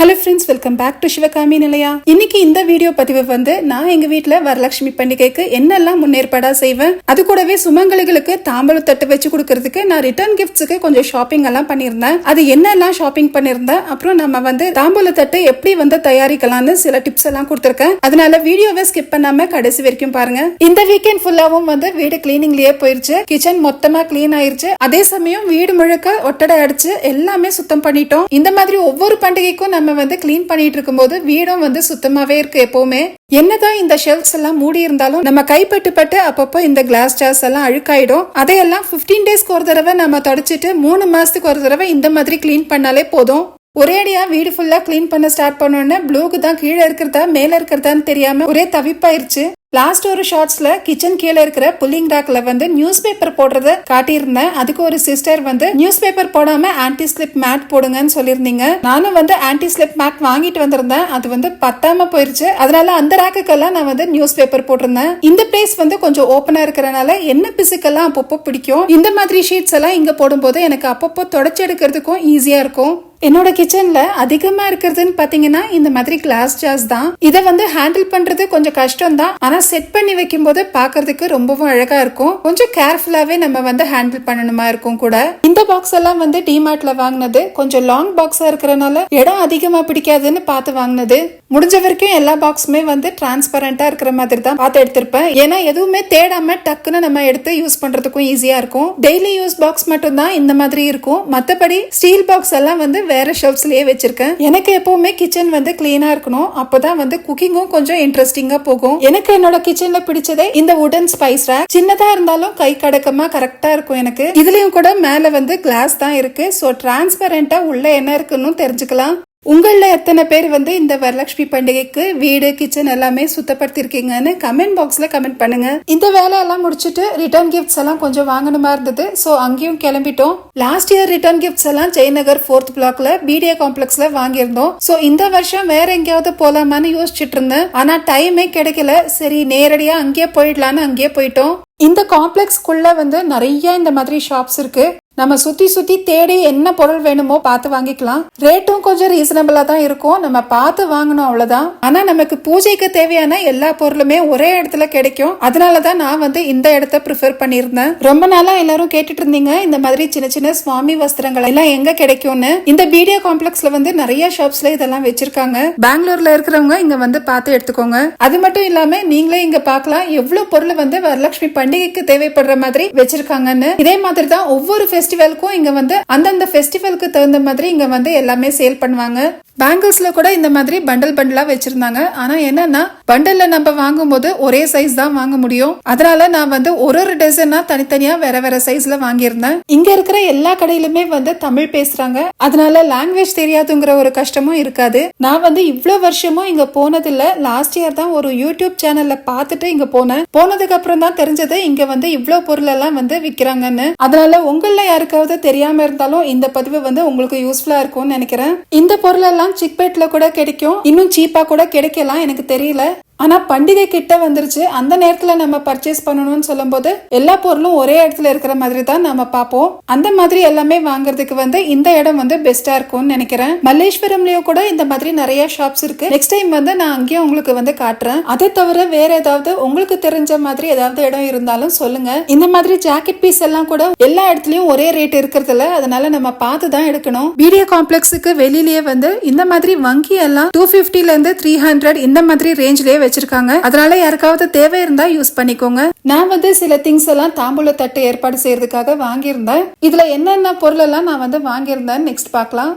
Hello friends welcome back to Sivakami நிலையா இன்னைக்கு இந்த வீடியோ பதிவு வந்து நான் எங்க வீட்டுல வரலட்சுமி பண்டிகைக்கு என்னெல்லாம் முன்னேற்பாடா செய்வேன் அது கூடவே சுமங்கலிகளுக்கு தாம்பூல தட்டு வச்சு கொடுக்கறதுக்கு நான் ரிட்டர்ன் கிஃப்ட்ஸுக்கு கொஞ்சம் ஷாப்பிங் எல்லாம் பண்ணியிருந்தேன். அது என்னெல்லாம் ஷாப்பிங் பண்ணியிருந்தேன் அப்புறம் நம்ம வந்து தாம்பூல தட்டு எப்படி வந்து தயாரிக்கலாம்னு சில டிப்ஸ் எல்லாம் கொடுத்துருக்கேன். அதனால வீடியோவை ஸ்கிப் பண்ணாம கடைசி வரைக்கும் பாருங்க. இந்த வீக்கெண்ட் ஃபுல்லாவும் வந்து வீடு கிளீனிங்லயே போயிருச்சு. கிச்சன் மொத்தமா கிளீன் ஆயிருச்சு. அதே சமயம் வீடு முழுக்க ஒட்டடை அடிச்சு எல்லாமே சுத்தம் பண்ணிட்டோம். இந்த மாதிரி ஒவ்வொரு பண்டிகைக்கும் நம்ம வந்து க்ளீன் பண்ணிட்டு இருக்கும்போது வீடும் வந்து சுத்தமாவே இருக்கு எப்பவுமே. என்னதான் இந்த ஷெல்ஃப்ஸ் எல்லாம் மூடி இருந்தாலும் நம்ம கைப்பட்டு பட்டு அப்பப்போ இந்த கிளாஸ் ஜார்ஸ் எல்லாம் அழுக்காயிடும். அதையெல்லாம் 15 டேஸ்க்கு ஒரு தடவை நம்ம தொடச்சிட்டு மூணு மாசத்துக்கு ஒரு தடவை இந்த மாதிரி க்ளீன் பண்ணாலே போதும். ஒரேடியா வீடு ஃபுல்லா க்ளீன் பண்ண ஸ்டார்ட் பண்ணோன்னே ப்ளூக்கு தான் கீழே இருக்கிறதா மேல இருக்கிறதான்னு தெரியாம ஒரே தவிப்பாயிருச்சு. லாஸ்ட் ஒரு ஷார்ட்ஸ்ல கிச்சன் கீழே இருக்கிற புல்லிங் ரேக்ல வந்து நியூஸ் பேப்பர் போடுறத காட்டியிருந்தேன். அதுக்கு ஒரு சிஸ்டர் வந்து நியூஸ் பேப்பர் போடாம ஆன்டி ஸ்லிப் மேட் போடுங்கன்னு சொல்லியிருந்தீங்க. நானும் வந்து ஆன்டி ஸ்லிப் மேட் வாங்கிட்டு வந்திருந்தேன். அது வந்து பத்தாம போயிருச்சு. அதனால அந்த ரேக்குக்கெல்லாம் நான் வந்து நியூஸ் பேப்பர் போட்டிருந்தேன். இந்த பிளேஸ் வந்து கொஞ்சம் ஓப்பனா இருக்கிறனால என்ன பிசுக்கெல்லாம் அப்பப்போ பிடிக்கும்? இந்த மாதிரி ஷீட்ஸ் எல்லாம் இங்க போடும்போது எனக்கு அப்பப்போ தொடச்சி எடுக்கிறதுக்கும் ஈஸியா இருக்கும். என்னோட கிச்சன்ல அதிகமா இருக்கிறதுன்னு பாத்தீங்கன்னா இந்த மாதிரி கிளாஸ் ஜார்ஸ் தான். இதை வந்து ஹேண்டில் பண்றது கொஞ்சம் கஷ்டம் தான் ஆனா செட் பண்ணி வைக்கும் போது பாக்குறதுக்கு ரொம்பவும் அழகா இருக்கும். கொஞ்சம் கேர்ஃபுல்லாவே நம்ம வந்து ஹேண்டில் பண்ணணுமா இருக்கும் கூட. இந்த பாக்ஸ் எல்லாம் வந்து டிமார்ட்ல வாங்கினது. கொஞ்சம் லாங் பாக்ஸா இருக்கிறனால இடம் அதிகமா பிடிக்காதுன்னு பார்த்து வாங்கினது. முடிஞ்ச வரைக்கும் எல்லா பாக்ஸுமே வந்து டிரான்ஸ்பரண்டா இருக்கிற மாதிரி தான் பார்த்து எடுத்திருப்பேன். ஏன்னா எதுவுமே தேடாம டக்குன்னு நம்ம எடுத்து யூஸ் பண்றதுக்கும் ஈஸியா இருக்கும். டெய்லி யூஸ் பாக்ஸ் மட்டும் தான் இந்த மாதிரி இருக்கும். மத்தபடி ஸ்டீல் பாக்ஸ் எல்லாம் வந்து வேறு ஷெல்ஃப்ஸ்லேயே வச்சுருக்கேன். எனக்கு எப்போவுமே கிச்சன் வந்து க்ளீனாக இருக்கணும். அப்போ தான் வந்து குக்கிங்கும் கொஞ்சம் இன்ட்ரெஸ்டிங்காக போகும். எனக்கு என்னோட கிச்சனில் பிடிச்சதே இந்த உடன் ஸ்பைஸ் ரேக் சின்னதாக இருந்தாலும் கை கடக்கமாக கரெக்டாக இருக்கும் எனக்கு. இதுலேயும் கூட மேலே வந்து கிளாஸ் தான் இருக்குது ஸோ டிரான்ஸ்பரண்ட்டாக உள்ளே என்ன இருக்குன்னு தெரிஞ்சுக்கலாம். உங்களில் எத்தனை பேர் வந்து இந்த வரலட்சுமி பண்டிகைக்கு வீடு கிச்சன் எல்லாமே சுத்தப்படுத்திருக்கீங்கன்னு கமெண்ட் பாக்ஸில் கமெண்ட் பண்ணுங்க. இந்த வேலையெல்லாம் முடிச்சுட்டு ரிட்டர்ன் கிஃப்ட்ஸ் எல்லாம் கொஞ்சம் வாங்கணுமா இருந்தது. ஸோ அங்கேயும் கிளம்பிட்டோம். லாஸ்ட் இயர் ரிட்டர்ன் கிஃப்ட்ஸ் எல்லாம் ஜெயநகர் ஃபோர்த் பிளாக்ல பிடிஏ காம்ப்ளெக்ஸ்ல வாங்கியிருந்தோம். ஸோ இந்த வருஷம் வேற எங்கேயாவது போலாமான்னு யோசிச்சுட்டு இருந்தேன். ஆனா டைமே கிடைக்கல. சரி நேரடியா அங்கேயே போயிடலான்னு அங்கேயே போயிட்டோம். இந்த காம்ப்ளெக்ஸ்க்குள்ள வந்து நிறைய இந்த மாதிரி ஷாப்ஸ் இருக்கு. நம்ம சுற்றி சுற்றி தேடி என்ன பொருள் வேணுமோ பார்த்து வாங்கிக்கலாம். ரேட்டும் கொஞ்சம் ரீசனபிளாக தான் இருக்கும். நம்ம பார்த்து வாங்கணும் அவ்வளோதான் ஆனால் நமக்கு பூஜைக்கு தேவையான எல்லா பொருளுமே ஒரே இடத்துல கிடைக்கும். அதனால தான் நான் வந்து இந்த இடத்த ப்ரிஃபர் பண்ணியிருந்தேன். ரொம்ப நாளாக எல்லாரும் கேட்டுட்டு இருந்தீங்க. இந்த மாதிரி சின்ன சின்ன சுவாமி வஸ்திரங்கள் எல்லாம் எங்கே கிடைக்கும்னு. இந்த பீடியோ காம்ப்ளெக்ஸ்ல வந்து நிறைய ஷாப்ஸில் இதெல்லாம் வச்சிருக்காங்க. பெங்களூரில் இருக்கிறவங்க இங்கே வந்து பார்த்து எடுத்துக்கோங்க. அது மட்டும் இல்லாமல் நீங்களே இங்கே பார்க்கலாம். எவ்வளோ பொருள் வந்து வரலட்சுமி பண்டிகைக்கு தேவைப்படுற மாதிரி வச்சிருக்காங்கன்னு. இதே மாதிரி தான் ஒவ்வொரு ஃபெஸ்டிவலுக்கும் இங்க வந்து அந்தந்த ஃபெஸ்டிவலுக்கு தகுந்த மாதிரி இங்க வந்து எல்லாமே சேல் பண்ணுவாங்க. பேங்கிள்ஸ்ல கூட இந்த மாதிரி பண்டல் பண்டலா வச்சிருந்தாங்க. ஆனா என்னன்னா பண்டல்ல நம்ம வாங்கும்போது ஒரே சைஸ் தான் வாங்க முடியும். அதனால நான் வந்து ஒரு ஒரு டசனா தனித்தனியா வேற வேற சைஸ்ல வாங்கியிருந்தேன். இங்க இருக்கிற எல்லா கடையிலுமே வந்து தமிழ் பேசுறாங்க. அதனால லாங்குவேஜ் தெரியாதுங்கிற ஒரு கஷ்டமும் இருக்காது. நான் வந்து இவ்வளவு வருஷமும் இங்க போனதில்ல. லாஸ்ட் இயர் தான் ஒரு யூடியூப் சேனல்ல பார்த்துட்டு இங்க போனேன். போனதுக்கு அப்புறம் தான் தெரிஞ்சது இங்க வந்து இவ்வளவு பொருள் எல்லாம் வந்து விக்கிறாங்கன்னு. அதனால உங்களில் யாருக்காவது தெரியாம இருந்தாலும் இந்த பதிவு வந்து உங்களுக்கு யூஸ்ஃபுல்லா இருக்கும்னு நினைக்கிறேன். இந்த பொருள் சிக்பேட்ல கூட கிடைக்கும். இன்னும் சீப்பா கூட கிடைக்கலாம் எனக்கு தெரியல. ஆனால் பண்டிகை கிட்ட வந்துருச்சு. அந்த நேரத்தில் நம்ம பர்ச்சேஸ் பண்ணணும்னு சொல்லும்போது எல்லா பொருளும் ஒரே இடத்துல இருக்கிற மாதிரி தான் நம்ம பார்ப்போம். அந்த மாதிரி எல்லாமே வாங்குறதுக்கு வந்து இந்த இடம் வந்து பெஸ்டா இருக்கும்னு நினைக்கிறேன். மல்லேஸ்வரம்லயும் கூட இந்த மாதிரி நிறைய ஷாப்ஸ் இருக்கு. நெக்ஸ்ட் டைம் வந்து நான் அங்கேயும் உங்களுக்கு வந்து காட்டுறேன். அதை தவிர வேற ஏதாவது உங்களுக்கு தெரிஞ்ச மாதிரி ஏதாவது இடம் இருந்தாலும் சொல்லுங்க. இந்த மாதிரி ஜாக்கெட் பீஸ் எல்லாம் கூட எல்லா இடத்துலயும் ஒரே ரேட் இருக்கிறதுல அதனால நம்ம பார்த்து தான் எடுக்கணும். பிடிஏ காம்ப்ளெக்ஸுக்கு வெளியிலேயே வந்து இந்த மாதிரி வங்கி எல்லாம் டூ ஃபிஃப்டில இருந்து த்ரீ ஹண்ட்ரட் இந்த மாதிரி ரேஞ்ச்லயே வச்சிருக்காங்க. அதனால யாருக்காவது தேவை இருந்தா யூஸ் பண்ணிக்கோங்க. நான் வந்து சில திங்ஸ் எல்லாம் தாம்பூல தட்டு ஏற்பாடு செய்யறதுக்காக வாங்கியிருந்தேன். இதுல என்னென்ன பொருள் எல்லாம் நான் வந்து வாங்கியிருந்தேன் நெக்ஸ்ட் பார்க்கலாம்.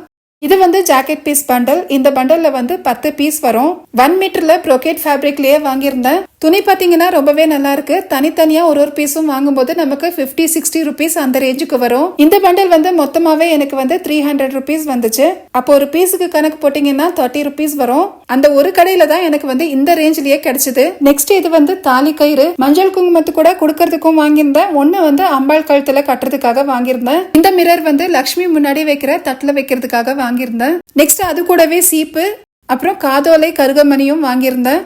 இது வந்து ஜாக்கெட் பீஸ் பண்டல் இந்த பண்டல்ல வந்து பத்து பீஸ் வரும். ஒன் மீட்டர்ல ப்ரோகேட் ஃபேப்ரிக்லயே வாங்கியிருந்தேன். துணி பார்த்தீங்கன்னா ரொம்பவே நல்லா இருக்கு. தனித்தனியா ஒரு ஒரு பீஸும் வாங்கும்போது நமக்கு 50 சிக்ஸ்டி ருபீஸ் அந்த ரேஞ்சுக்கு வரும். இந்த பண்டல் வந்து மொத்தமாவே எனக்கு வந்து த்ரீ ஹண்ட்ரட் ருபீஸ் வந்துச்சு. அப்போ ஒரு பீஸுக்கு கணக்கு போட்டீங்கன்னா தேர்ட்டி ருபீஸ் வரும். அந்த ஒரு கடையில தான் எனக்கு வந்து இந்த ரேஞ்ச்லயே கிடைச்சது. நெக்ஸ்ட் இது வந்து தாலி கயிறு. மஞ்சள் குங்குமத்து கூட கொடுக்கறதுக்கும் வாங்கியிருந்தேன். ஒன்று வந்து அம்பாள் கழுத்துல கட்டுறதுக்காக வாங்கியிருந்தேன். இந்த மிரர் வந்து லக்ஷ்மி முன்னாடி வைக்கிற தட்டுல வைக்கிறதுக்காக வாங்கியிருந்தேன். நெக்ஸ்ட் அது கூடவே சீப்பு. அப்புறம் காதோலை கருகமணியும் வாங்கியிருந்தேன்.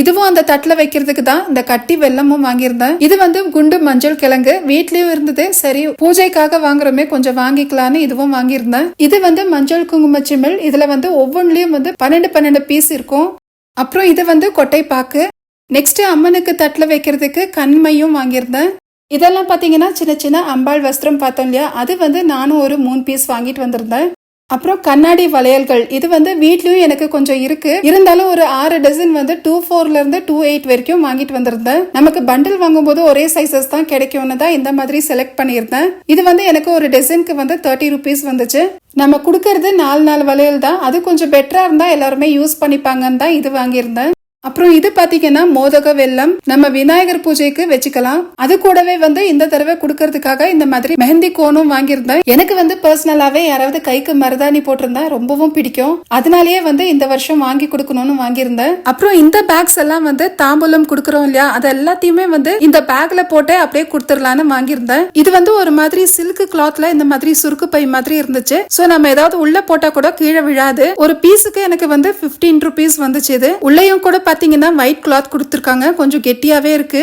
இதுவும் அந்த தட்டில் வைக்கிறதுக்கு தான் இந்த கட்டி வெல்லமும் வாங்கியிருந்தேன். இது வந்து குண்டு மஞ்சள் கிழங்கு. வீட்லயும் இருந்தது. சரி பூஜைக்காக வாங்குறோமே கொஞ்சம் வாங்கிக்கலாம்னு இதுவும் வாங்கியிருந்தேன். இது வந்து மஞ்சள் குங்கும சிமிழ். இதுல வந்து ஒவ்வொன்றிலையும் வந்து பன்னெண்டு பன்னெண்டு பீஸ் இருக்கும். அப்புறம் இது வந்து கொட்டை பாக்கு. நெக்ஸ்ட் அம்மனுக்கு தட்டில் வைக்கிறதுக்கு கண்மையும் வாங்கியிருந்தேன். இதெல்லாம் பார்த்தீங்கன்னா சின்ன சின்ன அம்பாள் வஸ்திரம் பார்த்தோம் இல்லையா? அது வந்து நானும் ஒரு மூணு பீஸ் வாங்கிட்டு வந்திருந்தேன். அப்புறம் கண்ணாடி வளையல்கள். இது வந்து வீட்லயும் எனக்கு கொஞ்சம் இருக்கு. இருந்தாலும் ஒரு ஆறு டசன் வந்து டூ ஃபோர்ல இருந்து டூ எயிட் வரைக்கும் வாங்கிட்டு வந்திருந்தேன். நமக்கு பண்டில் வாங்கும்போது ஒரே சைசஸ் தான் கிடைக்கும்னு தான் இந்த மாதிரி செலக்ட் பண்ணியிருந்தேன். இது வந்து எனக்கு ஒரு டசனுக்கு வந்து தேர்ட்டி ருபீஸ் வந்துச்சு. நம்ம கொடுக்கறது நாலு நாலு வளையல் தான். அது கொஞ்சம் பெட்டரா இருந்தா எல்லாருமே யூஸ் பண்ணிப்பாங்கன்னு தான் இது வாங்கியிருந்தேன். அப்புறம் இது பாத்தீங்கன்னா மோதக வெல்லம் நம்ம விநாயகர் பூஜைக்கு வச்சுக்கலாம். அது கூடவே வந்து இந்த தடவை கொடுக்கறதுக்காக இந்த மாதிரி மெஹந்தி கோனும் வாங்கியிருந்தேன். எனக்கு வந்து பர்சனலாவே யாராவது கைக்கு மருதாணி போட்டிருந்தா ரொம்பவும் பிடிக்கும். அதனாலயே வந்து இந்த வருஷம் வாங்கி கொடுக்கணும்னு வாங்கியிருந்தேன். அப்புறம் இந்த பேக்ஸ் எல்லாம் வந்து தாம்பூலம் கொடுக்கறோம் இல்லையா? அது எல்லாத்தையுமே வந்து இந்த பேக்ல போட்டு அப்படியே கொடுத்துடலான்னு வாங்கியிருந்தேன். இது வந்து ஒரு மாதிரி சில்க் கிளாத்ல இந்த மாதிரி சுருக்கு பை மாதிரி இருந்துச்சு. சோ நம்ம ஏதாவது உள்ள போட்டா கூட கீழே விழாது. ஒரு பீஸுக்கு எனக்கு வந்து பிப்டீன் ருபீஸ் வந்துச்சு இது. உள்ளேயும் கூட பார்த்தீங்கன்னா ஒயிட் கிளாத் கொடுத்துருக்காங்க. கொஞ்சம் கெட்டியாவே இருக்கு.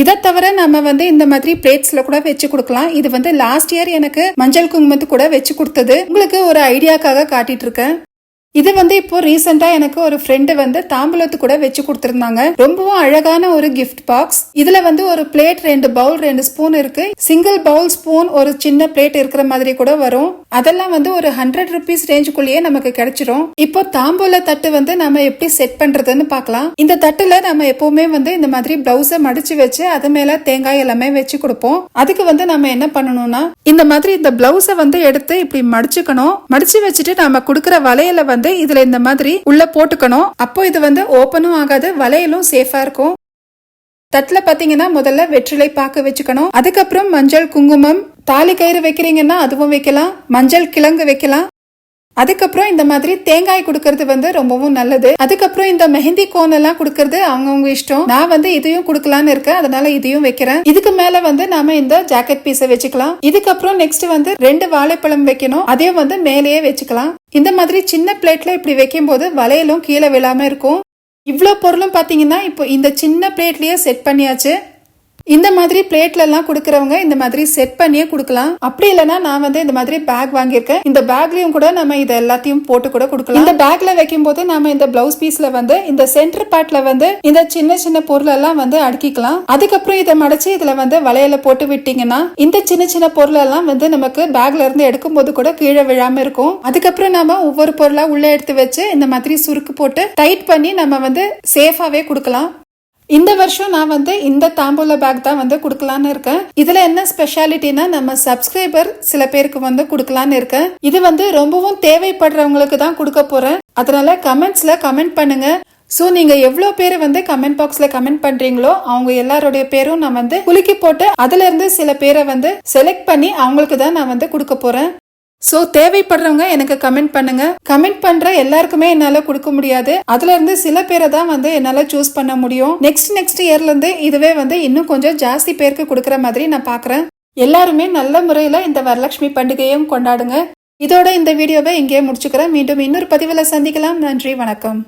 இதை தவிர நம்ம வந்து இந்த மாதிரி பிளேட்ஸ்ல கூட வச்சு கொடுக்கலாம். இது வந்து லாஸ்ட் இயர் எனக்கு மஞ்சள் குங்குமத்து கூட வச்சு கொடுத்தது. உங்களுக்கு ஒரு ஐடியாக்காக காட்டிட்டு இருக்கேன். இது வந்து இப்போ ரீசெண்டா எனக்கு ஒரு ஃப்ரெண்டு வந்து தாம்பூலத்து கூட வச்சு கொடுத்துருந்தாங்க. ரொம்பவும் அழகான ஒரு கிஃப்ட் பாக்ஸ் இதுல வந்து ஒரு பிளேட் ரெண்டு பவுல் ரெண்டு ஸ்பூன் இருக்கு. சிங்கிள் பவுல் ஸ்பூன் ஒரு சின்ன பிளேட் இருக்கிற மாதிரி கூட வரும். அதெல்லாம் வந்து ஒரு ஹண்ட்ரட் ருபீஸ் ரேஞ்சுக்குள்ளேயே நமக்கு கிடைச்சிரும். இப்போ தாம்பூல தட்டு வந்து நம்ம எப்படி செட் பண்றதுன்னு பார்க்கலாம். இந்த தட்டுல நம்ம எப்பவுமே வந்து இந்த மாதிரி பிளவுஸ மடிச்சு வச்சு அது மேல தேங்காய் எல்லாமே வச்சு கொடுப்போம். அதுக்கு வந்து நம்ம என்ன பண்ணணும்னா இந்த மாதிரி இந்த பிளவுஸ வந்து எடுத்து இப்படி மடிச்சுக்கணும். மடிச்சு வச்சுட்டு நம்ம கொடுக்கற வலையில வந்து வந்து இதுல இந்த மாதிரி உள்ள போட்டுக்கணும். அப்போ இது வந்து ஓப்பனும் ஆகாது வளையலும் சேஃபா இருக்கும். தட்டுல பாத்தீங்கன்னா முதல்ல வெற்றிலை பாக்கு வச்சுக்கணும். அதுக்கப்புறம் மஞ்சள் குங்குமம் தாலி கயிறு வைக்கிறீங்கன்னா அதுவும் வைக்கலாம் மஞ்சள் கிழங்கு வைக்கலாம். அதுக்கப்புறம் இந்த மாதிரி தேங்காய் கொடுக்கறது வந்து ரொம்பவும் நல்லது. அதுக்கப்புறம் இந்த மெஹந்தி கோன் எல்லாம் கொடுக்கறது அவங்கவுங்க இஷ்டம். நான் வந்து இதையும் கொடுக்கலான்னு இருக்கேன் அதனால இதையும் வைக்கிறேன். இதுக்கு மேல வந்து நாம இந்த ஜாக்கெட் பீஸை வச்சுக்கலாம். இதுக்கப்புறம் நெக்ஸ்ட் வந்து ரெண்டு வாழைப்பழம் வைக்கணும். அதையும் வந்து மேலேயே வச்சுக்கலாம். இந்த மாதிரி சின்ன பிளேட்டில் இப்படி வைக்கும்போது வளையலும் கீழே விழாமல் இருக்கும். இவ்வளோ பொருளும் பார்த்தீங்கன்னா இப்போ இந்த சின்ன பிளேட்லேயே செட் பண்ணியாச்சு. இந்த மாதிரி பிளேட்ல எல்லாம் கொடுக்கறவங்க இந்த மாதிரி செட் பண்ணியே கொடுக்கலாம். அப்படி இல்லைன்னா நான் வந்து இந்த மாதிரி பேக் வாங்கியிருக்கேன். இந்த பேக்லயும் கூட நம்ம இதை எல்லாத்தையும் போட்டு கூட கொடுக்கலாம். இந்த பேக்ல வைக்கும் போது நம்ம இந்த பிளவுஸ் பீஸ்ல வந்து இந்த சென்டர் பார்ட்ல வந்து இந்த சின்ன சின்ன பொருள் எல்லாம் வந்து அடுக்கிக்கலாம். அதுக்கப்புறம் இதை மடைச்சு இதுல வந்து வளையல போட்டு விட்டீங்கன்னா இந்த சின்ன சின்ன பொருள் எல்லாம் வந்து நமக்கு பேக்ல இருந்து எடுக்கும் போது கூட கீழே விழாம இருக்கும். அதுக்கப்புறம் நாம ஒவ்வொரு பொருளா உள்ள எடுத்து வச்சு இந்த மாதிரி சுருக்கு போட்டு டைட் பண்ணி நம்ம வந்து சேஃபாவே கொடுக்கலாம். இந்த வருஷம் நான் வந்து இந்த தாம்பூல பேக் தான் வந்து கொடுக்கலான்னு இருக்கேன். இதுல என்ன ஸ்பெஷாலிட்டினா நம்ம சப்ஸ்கிரைபர் சில பேருக்கு வந்து கொடுக்கலான்னு இருக்கேன். இது வந்து ரொம்பவும் தேவைப்படுறவங்களுக்கு தான் கொடுக்க போறேன். அதனால கமெண்ட்ஸ்ல கமெண்ட் பண்ணுங்க. ஸோ நீங்க எவ்வளோ பேர் வந்து கமெண்ட் பாக்ஸ்ல கமெண்ட் பண்றீங்களோ அவங்க எல்லாருடைய பேரும் நான் வந்து குலுக்கி போட்டு அதுல இருந்து சில பேரை வந்து செலக்ட் பண்ணி அவங்களுக்கு தான் நான் வந்து கொடுக்க போறேன். ஸோ தேவைப்படுறவங்க எனக்கு கமெண்ட் பண்ணுங்க. கமெண்ட் பண்ற எல்லாருக்குமே என்னால கொடுக்க முடியாது. அதுல இருந்து சில பேரை தான் வந்து என்னால சூஸ் பண்ண முடியும். நெக்ஸ்ட் நெக்ஸ்ட் இயர்ல இருந்து இதுவே வந்து இன்னும் கொஞ்சம் ஜாஸ்தி பேருக்கு கொடுக்கற மாதிரி நான் பாக்குறேன். எல்லாருமே நல்ல முறையில இந்த வரலட்சுமி பண்டிகையும் கொண்டாடுங்க. இதோட இந்த வீடியோவை இங்கேயே முடிச்சுக்கிறேன். மீண்டும் இன்னொரு பதிவில் சந்திக்கலாம். நன்றி வணக்கம்.